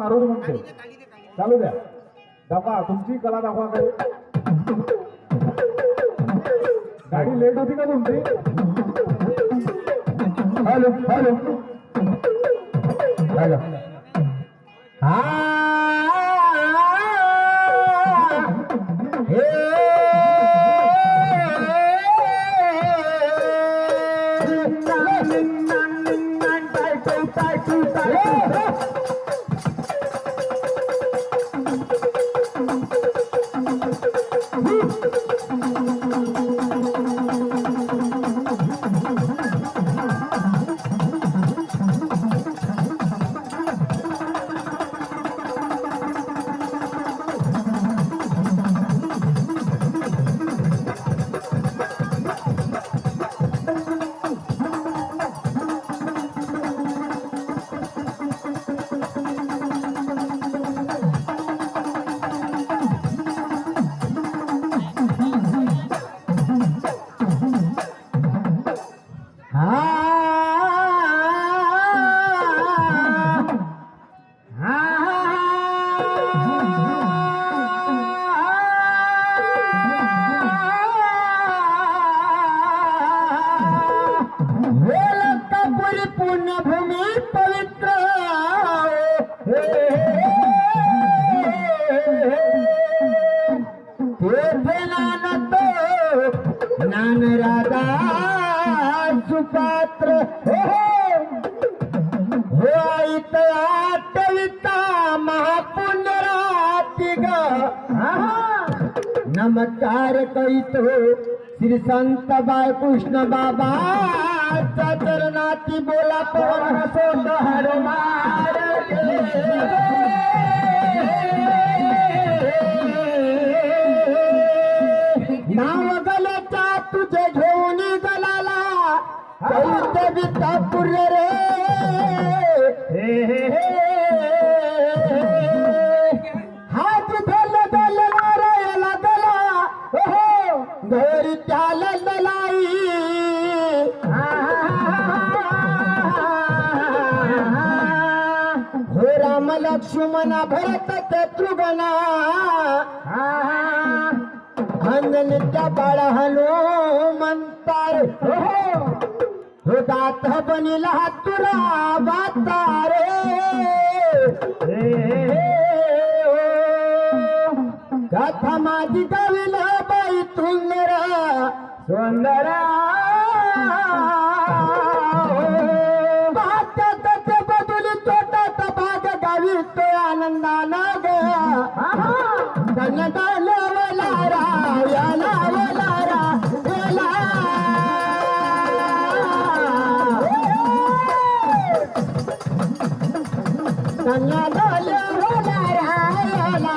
मारून म्हणते चालू द्या दाखवा तुमची कला दाखवा गाडी लेट होती का तुमची हॅलो हॅलो हॅलो वेलकापुरी हो आईत आटविता महापुण्य ग नमस्कार करीतो श्री संत बाळकृष्ण बाबा. चरणाती बोला पवन सोत नाव गलाचा तुझे घेऊन गलाला चैत्य बिता पुर्य रे. हात धल धल नारायला गला हो घरी त्याल हो राम लक्ष्मण भरत शत्रुघ्ना. अंजनीच्या बाळ हनुमंतार हो दात बनिला तुरा बातारे कथा माझी गाविल बाई सुंदर. सुंदरा बदुली तोटात भाग गावी तो आनंदाना ग कन्नडा लवला रा कन्नडा लवला रा याला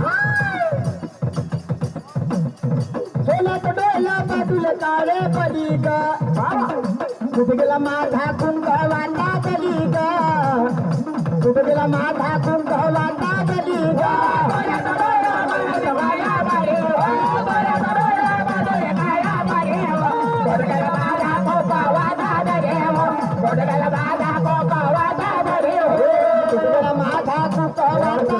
बाजूला काळे पडी ग माझा कुंभ वाटा बली ग माझा कुंभ वाटा ¡Gracias!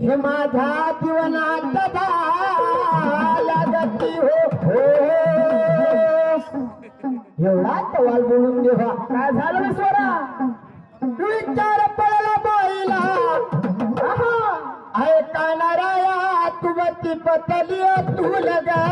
हे माझ्या जीवनात लागती हो हो. एवढा तवाल बोलून देवा काय झालं स्वरा? विचार पडला बाईला. ऐकणारा तुवती पतली तू लगा